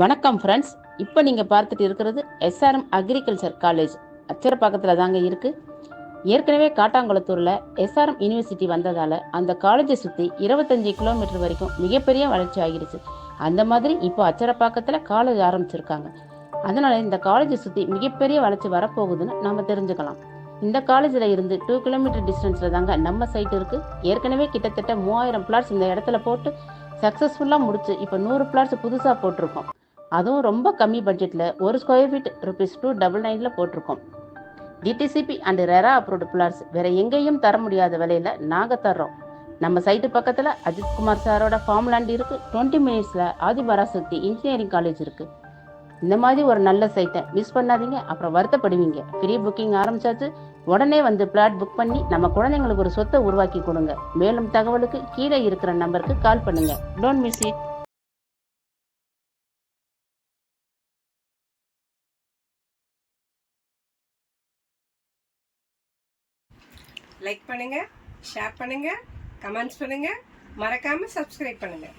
வணக்கம் ஃப்ரெண்ட்ஸ் இப்போ நீங்கள் பார்த்துட்டு இருக்கிறது எஸ்ஆர்எம் அக்ரிகல்ச்சர் காலேஜ் அச்சரப்பாக்கத்தில் தாங்க இருக்குது ஏற்கனவே காட்டாங்குளத்தூரில் எஸ்ஆர்எம் யூனிவர்சிட்டி வந்ததால் அந்த காலேஜை சுற்றி இருபத்தஞ்சி கிலோமீட்டர் வரைக்கும் மிகப்பெரிய வளர்ச்சி ஆகிருச்சு அந்த மாதிரி இப்போ அச்சரப்பாக்கத்தில் காலேஜ் ஆரம்பிச்சிருக்காங்க. அதனால் இந்த காலேஜை சுற்றி மிகப்பெரிய வளர்ச்சி வரப்போகுதுன்னு நம்ம தெரிஞ்சுக்கலாம். இந்த காலேஜில் இருந்து டூ கிலோமீட்டர் டிஸ்டன்ஸில் தாங்க நம்ம சைட் இருக்குது ஏற்கனவே கிட்டத்தட்ட மூவாயிரம் பிளாட்ஸ் இந்த இடத்துல போட்டு சக்ஸஸ்ஃபுல்லாக முடிச்சு இப்போ நூறு பிளாட்ஸ் புதுசாக போட்டிருக்கோம். அதுவும் ரொம்ப கம்மி பட்ஜெட்டில் ஒரு square feet rupees two double நைனில் போட்டிருக்கோம். DTCP and RERA approved flats வேற எங்கேயும் தர முடியாத விலையில் நாங்கள் தர்றோம். நம்ம சைட்டு பக்கத்தில் அஜித் குமார் சாரோட ஃபார்ம் லேண்ட் இருக்குது டுவெண்ட்டி மினிட்ஸில் ஆதிபராசக்தி இன்ஜினியரிங் காலேஜ் இருக்குது இந்த மாதிரி ஒரு நல்ல சைட்டை மிஸ் பண்ணாதீங்க. அப்புறம் வருத்தப்படுவீங்க. ஃப்ரீ புக்கிங் ஆரம்பிச்சாச்சு. உடனே வந்து பிளாட் புக் பண்ணி நம்ம குழந்தைங்களுக்கு ஒரு சொத்தை உருவாக்கி கொடுங்க. மேலும் தகவலுக்கு கீழே இருக்கிற நம்பருக்கு கால் பண்ணுங்கள் டோன்ட் மிஸ் இட் லைக் பண்ணுங்கள் ஷேர் பண்ணுங்கள் கமெண்ட்ஸ் பண்ணுங்கள் மறக்காமல் சப்ஸ்கிரைப் பண்ணுங்கள்